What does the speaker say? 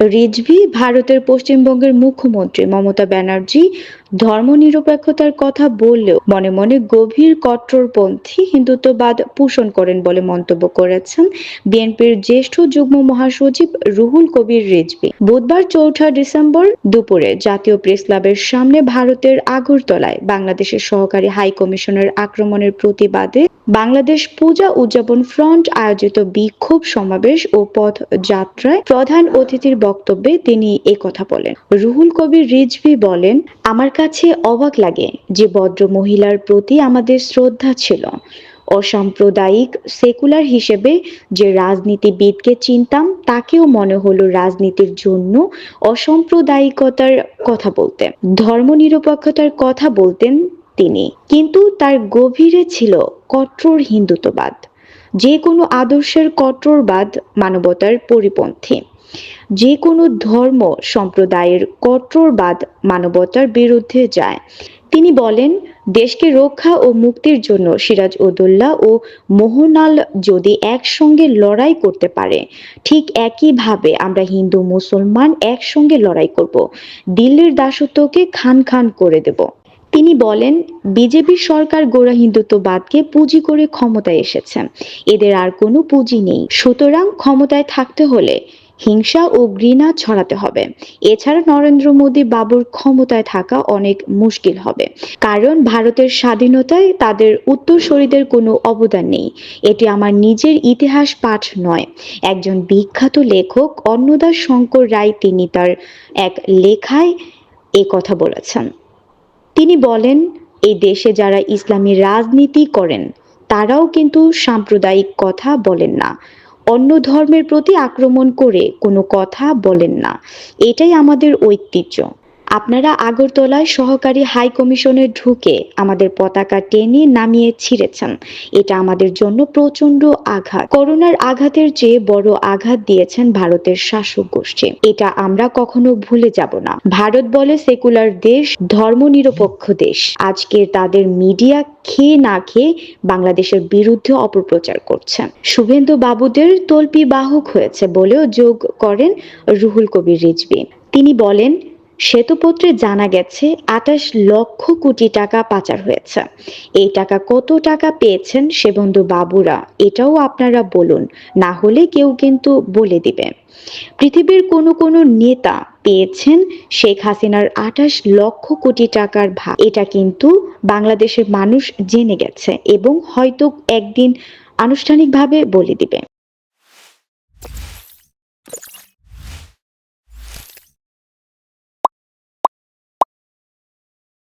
রিজভি ভারতের পশ্চিমবঙ্গের মুখ্যমন্ত্রী। মমতা ব্যানার্জি ধর্মনিরপেক্ষতার কথা বললেও মনে মনে গভীর কট্টরপন্থী হিন্দুত্ববাদ পোষণ করেন বলে মন্তব্য করেছেন বিএনপির জ্যেষ্ঠ যুগ্ম মহাসচিব রুহুল কবির রিজভি। বুধবার চৌঠা ডিসেম্বর দুপুরে জাতীয় প্রেস ক্লাবের সামনে ভারতের আগরতলায় বাংলাদেশের সহকারী হাই কমিশনের আক্রমণের প্রতিবাদে বাংলাদেশ পূজা উদযাপন ফ্রন্ট আয়োজিত বিক্ষোভ সমাবেশ ও পথ যাত্রায় প্রধান অতিথির বক্তব্যে তিনি কথা বলেন। রুহুল কবির রিজভি বলেন, আমার কাছে অবাক লাগে যে ভদ্র মহিলার প্রতি আমাদের শ্রদ্ধা ছিল। অসাম্প্রদায়িক, সেকুলার হিসেবে যে রাজনীতিবিদকে চিনতাম, তাকেও মনে হলো রাজনীতির জন্য অসাম্প্রদায়িকতার কথা বলতে। ধর্মনিরপেক্ষতার কথা বলতেন তিনি। কিন্তু তার গভীরে ছিল কট্টর হিন্দুত্ববাদ যে কোনো আদর্শের কট্টরবাদ মানবতার পরিপন্থী যে কোনো ধর্ম সম্প্রদায়ের কট্টরবাদ মানবতার বিরুদ্ধে যায়। তিনি বলেন, দেশকে রক্ষা ও মুক্তির জন্য সিরাজ উদৌল্লাহ ও মোহনাল যদি একসঙ্গে লড়াই করতে পারে, ঠিক একইভাবে আমরা হিন্দু মুসলমান একসঙ্গে লড়াই করব। দিল্লির দাসত্বকে খান খান করে দেব। তিনি বলেন, বিজেপি সরকার গোড়া হিন্দুত্ববাদকে পুঁজি করে ক্ষমতায় এসেছে। এদের আর কোনো পুঁজি নেই। সুতরাং ক্ষমতায় থাকতে হলে হিংসা ও ঘৃণা ছড়াতে হবে। এছাড়া নরেন্দ্র মোদী বাবুর ক্ষমতায় থাকা অনেক মুশকিল হবে। কারণ ভারতের স্বাধীনতায় তাদের উত্তরসূরিদের কোনো অবদান নেই। এটি আমার নিজের ইতিহাস পাঠ নয়। একজন বিখ্যাত লেখক অন্নদাস শঙ্কর রায় তিনি তার এক লেখায় এ কথা বলেছেন। তিনি বলেন, এই দেশে যারা ইসলামী রাজনীতি করেন, তারাও কিন্তু সাম্প্রদায়িক কথা বলেন না। অন্য ধর্মের প্রতি আক্রমণ করে কোনো কথা বলেন না। এটাই আমাদের ঐতিহ্য। আপনারা আগরতলায় সহকারী হাই কমিশনে ঢুকে আমাদের পতাকা টেনে নামিয়ে ছিঁড়েছেন। এটা আমাদের জন্য প্রচণ্ড আঘাত। করোনার আঘাতের চেয়ে বড় আঘাত দিয়েছেন ভারতের শাসক গোষ্ঠী। এটা আমরা কখনো ভুলে যাব না। ভারত বলে সেকুলার দেশ ধর্মনিরপেক্ষ দেশ। আজকে তাদের মিডিয়া খেয়ে না খেয়ে বাংলাদেশের বিরুদ্ধে অপপ্রচার করছে শুভেন্দু বাবুদের তল্পি বাহক হয়েছে বলেও যোগ করেন রুহুল কবির রিজভি। তিনি বলেন শ্বেতপত্রে জানা গেছে আঠাশ লক্ষ কোটি টাকা পাচার হয়েছে। এই টাকা কত টাকা পেয়েছেন সেবন্ধু বাবুরা? এটাও আপনারা বলুন, না হলে কেউ কিন্তু বলে দিবে। পৃথিবীর কোনো কোনো নেতা পেয়েছেন শেখ হাসিনার আঠাশ লক্ষ কোটি টাকার ভাগ। এটা কিন্তু বাংলাদেশের মানুষ জেনে গেছে এবং হয়তো একদিন আনুষ্ঠানিকভাবে বলে দিবে।